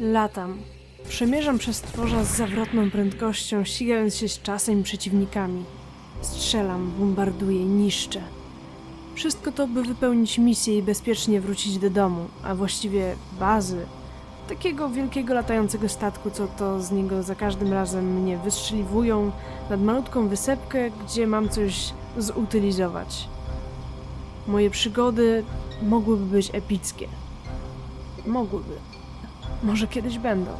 Latam. Przemierzam przez tworza z zawrotną prędkością, ścigając się z czasem i przeciwnikami. Strzelam, bombarduję, niszczę. Wszystko to, by wypełnić misję i bezpiecznie wrócić do domu, a właściwie bazy. Takiego wielkiego latającego statku, co to z niego za każdym razem mnie wystrzeliwują nad malutką wysepkę, gdzie mam coś zutylizować. Moje przygody mogłyby być epickie. Mogłyby. Może kiedyś będą.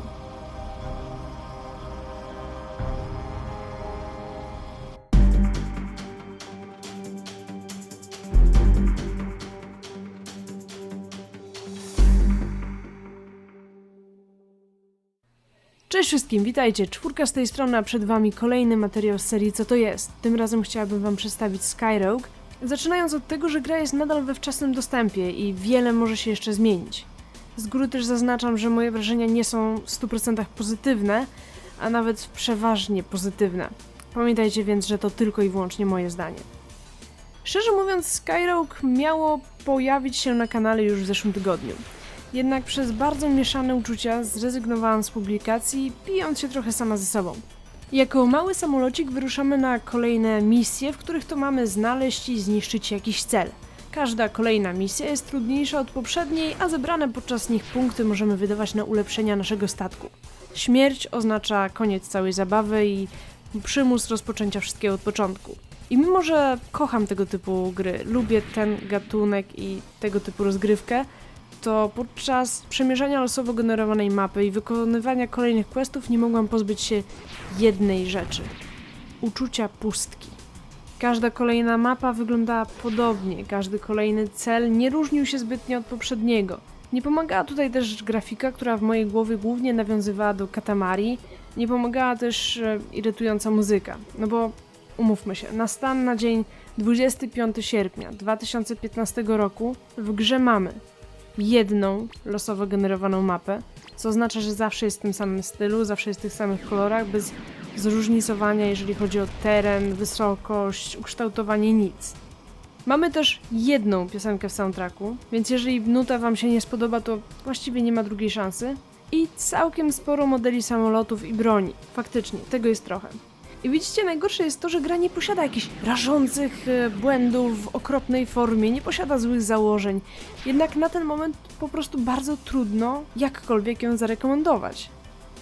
Cześć wszystkim, witajcie. Czwórka z tej strony, a przed wami kolejny materiał z serii Co to jest. Tym razem chciałabym wam przedstawić Skyrogue, zaczynając od tego, że gra jest nadal we wczesnym dostępie i wiele może się jeszcze zmienić. Z góry też zaznaczam, że moje wrażenia nie są w 100% pozytywne, a nawet przeważnie pozytywne. Pamiętajcie więc, że to tylko i wyłącznie moje zdanie. Szczerze mówiąc, Skyrogue miało pojawić się na kanale już w zeszłym tygodniu. Jednak przez bardzo mieszane uczucia zrezygnowałam z publikacji, bijąc się trochę sama ze sobą. Jako mały samolocik wyruszamy na kolejne misje, w których to mamy znaleźć i zniszczyć jakiś cel. Każda kolejna misja jest trudniejsza od poprzedniej, a zebrane podczas nich punkty możemy wydawać na ulepszenia naszego statku. Śmierć oznacza koniec całej zabawy i przymus rozpoczęcia wszystkiego od początku. I mimo, że kocham tego typu gry, lubię ten gatunek i tego typu rozgrywkę, to podczas przemierzania losowo generowanej mapy i wykonywania kolejnych questów nie mogłam pozbyć się jednej rzeczy uczucia pustki. Każda kolejna mapa wyglądała podobnie, każdy kolejny cel nie różnił się zbytnio od poprzedniego. Nie pomagała tutaj też grafika, która w mojej głowie głównie nawiązywała do Katamari, nie pomagała też e, irytująca muzyka, no bo umówmy się, na stan na dzień 25 sierpnia 2015 roku w grze mamy jedną losowo generowaną mapę, co oznacza, że zawsze jest w tym samym stylu, zawsze jest w tych samych kolorach, bez zróżnicowania, jeżeli chodzi o teren, wysokość, ukształtowanie, nic. Mamy też jedną piosenkę w soundtracku, więc jeżeli nuta Wam się nie spodoba, to właściwie nie ma drugiej szansy. I całkiem sporo modeli samolotów i broni. Faktycznie, tego jest trochę. I widzicie, najgorsze jest to, że gra nie posiada jakichś rażących e, błędów w okropnej formie, nie posiada złych założeń. Jednak na ten moment po prostu bardzo trudno jakkolwiek ją zarekomendować.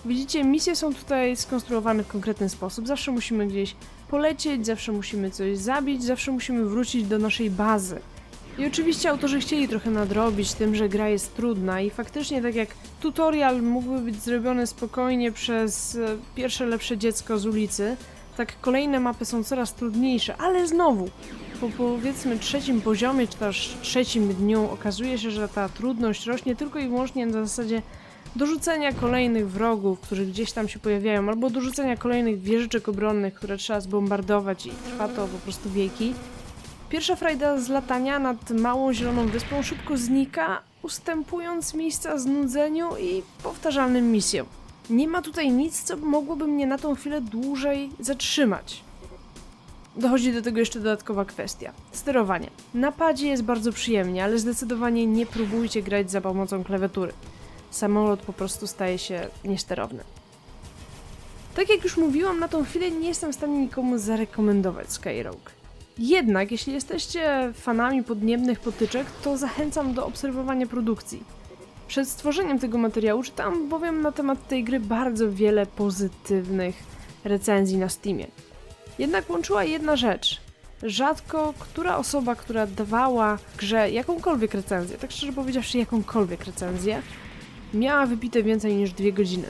Widzicie, misje są tutaj skonstruowane w konkretny sposób. Zawsze musimy gdzieś polecieć, zawsze musimy coś zabić, zawsze musimy wrócić do naszej bazy. I oczywiście autorzy chcieli trochę nadrobić tym, że gra jest trudna i faktycznie tak jak tutorial mógłby być zrobiony spokojnie przez e, pierwsze lepsze dziecko z ulicy, tak kolejne mapy są coraz trudniejsze, ale znowu, po powiedzmy trzecim poziomie, czy też trzecim dniu okazuje się, że ta trudność rośnie tylko i wyłącznie na zasadzie dorzucenia kolejnych wrogów, którzy gdzieś tam się pojawiają, albo dorzucenia kolejnych wieżyczek obronnych, które trzeba zbombardować i trwa to po prostu wieki. Pierwsza frajda z latania nad małą zieloną wyspą szybko znika, ustępując miejsca znudzeniu i powtarzalnym misjom. Nie ma tutaj nic, co mogłoby mnie na tą chwilę dłużej zatrzymać. Dochodzi do tego jeszcze dodatkowa kwestia. Sterowanie. Na padzie jest bardzo przyjemnie, ale zdecydowanie nie próbujcie grać za pomocą klawiatury. Samolot po prostu staje się niesterowny. Tak jak już mówiłam, na tą chwilę nie jestem w stanie nikomu zarekomendować Skyrogue. Jednak, jeśli jesteście fanami podniebnych potyczek, to zachęcam do obserwowania produkcji. Przed stworzeniem tego materiału czytałam bowiem na temat tej gry bardzo wiele pozytywnych recenzji na Steamie. Jednak łączyła jedna rzecz. Rzadko która osoba, która dawała grze jakąkolwiek recenzję, tak szczerze powiedziawszy jakąkolwiek recenzję, miała wypite więcej niż dwie godziny.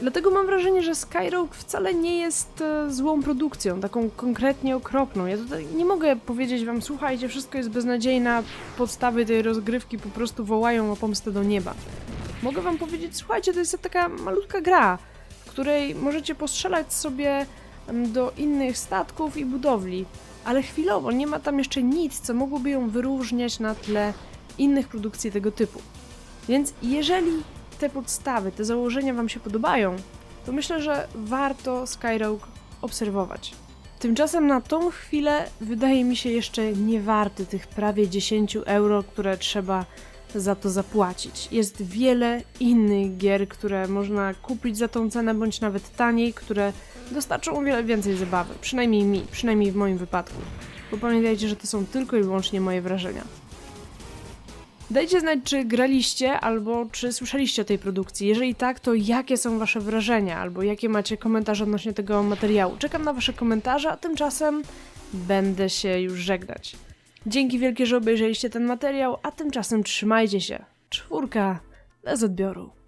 Dlatego mam wrażenie, że Skyrogue wcale nie jest e, złą produkcją, taką konkretnie okropną. Ja tutaj nie mogę powiedzieć wam, słuchajcie, wszystko jest beznadziejne, podstawy tej rozgrywki po prostu wołają o pomstę do nieba. Mogę wam powiedzieć, słuchajcie, to jest taka malutka gra, w której możecie postrzelać sobie em, do innych statków i budowli, ale chwilowo nie ma tam jeszcze nic, co mogłoby ją wyróżniać na tle innych produkcji tego typu. Więc jeżeli te podstawy, te założenia Wam się podobają, to myślę, że warto Skyrogue obserwować. Tymczasem na tą chwilę wydaje mi się jeszcze nie warty tych prawie 10 euro, które trzeba za to zapłacić. Jest wiele innych gier, które można kupić za tą cenę, bądź nawet taniej, które dostarczą o wiele więcej zabawy. Przynajmniej mi, przynajmniej w moim wypadku. Bo pamiętajcie, że to są tylko i wyłącznie moje wrażenia. Dajcie znać, czy graliście albo czy słyszeliście o tej produkcji. Jeżeli tak, to jakie są wasze wrażenia albo jakie macie komentarze odnośnie tego materiału. Czekam na wasze komentarze, a tymczasem będę się już żegnać. Dzięki wielkie, że obejrzeliście ten materiał, a tymczasem trzymajcie się. Czwórka bez odbioru.